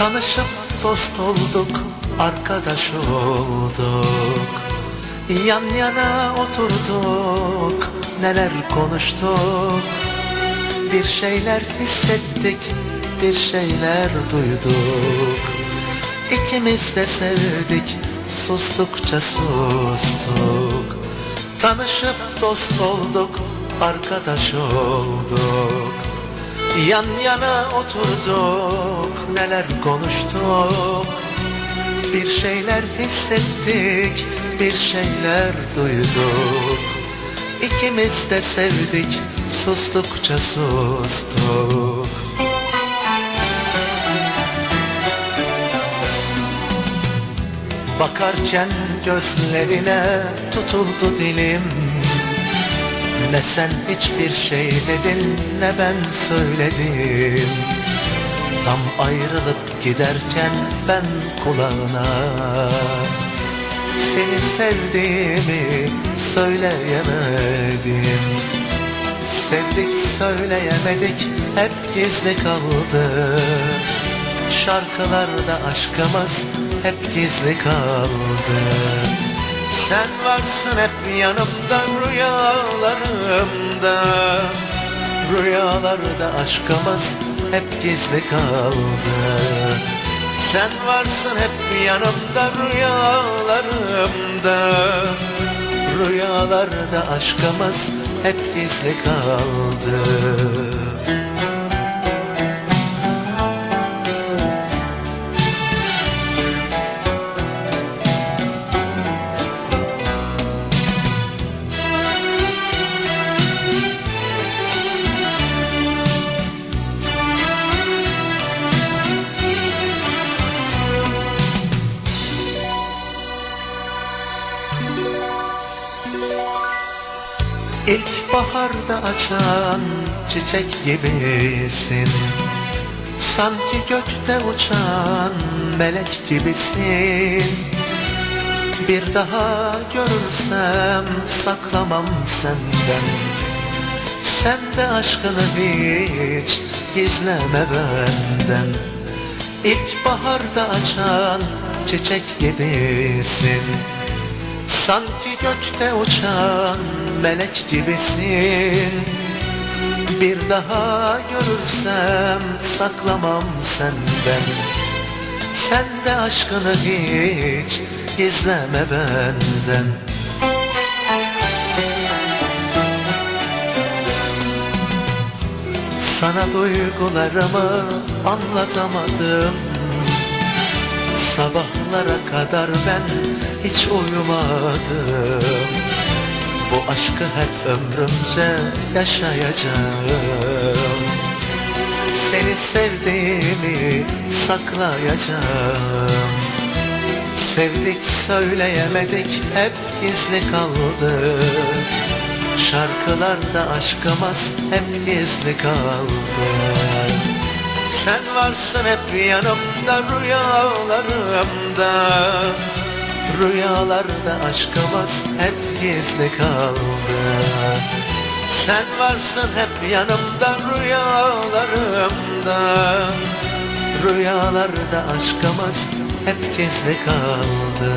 Tanışıp dost olduk, arkadaş olduk. Yan yana oturduk, neler konuştuk. Bir şeyler hissettik, bir şeyler duyduk. İkimiz de sevdik, sustukça sustuk. Tanışıp dost olduk, arkadaş olduk. Yan yana oturduk, neler konuştuk. Bir şeyler hissettik, bir şeyler duyduk. İkimiz de sevdik, sustukça sustuk. Bakarken gözlerine tutuldu dilim. Ne sen hiçbir şey dedin ne ben söyledim Tam ayrılıp giderken ben kulağına Seni sevdiğimi söyleyemedim. Sevdik söyleyemedik hep gizli kaldı. Şarkılarda aşkımız hep gizli kaldı. Sen varsın hep yanımda rüyalarımda. Rüyalarda aşkımız hep gizli kaldı. Sen varsın hep yanımda rüyalarımda. Rüyalarda aşkımız hep gizli kaldı İlk baharda açan çiçek gibisin. Sanki gökte uçan melek gibisin. Bir daha görürsem saklamam senden. Sen de aşkını hiç gizleme benden. İlk baharda açan çiçek gibisin Sanki gökte uçan melek gibisin. Bir daha görürsem saklamam senden. Sen de aşkını hiç gizleme benden. Sana duygularımı anlatamadım Sabahlara kadar ben hiç uyumadım. Bu aşkı hep ömrümce yaşayacağım. Seni sevdiğimi saklayacağım. Sevdik söyleyemedik hep gizli kaldı. Şarkılarda aşkımız hep gizli kaldı Sen varsın hep yanımda rüyalarımda. Rüyalarda aşkımız hep gizli kaldı. Sen varsın hep yanımda rüyalarımda. Rüyalarda aşkımız hep gizli kaldı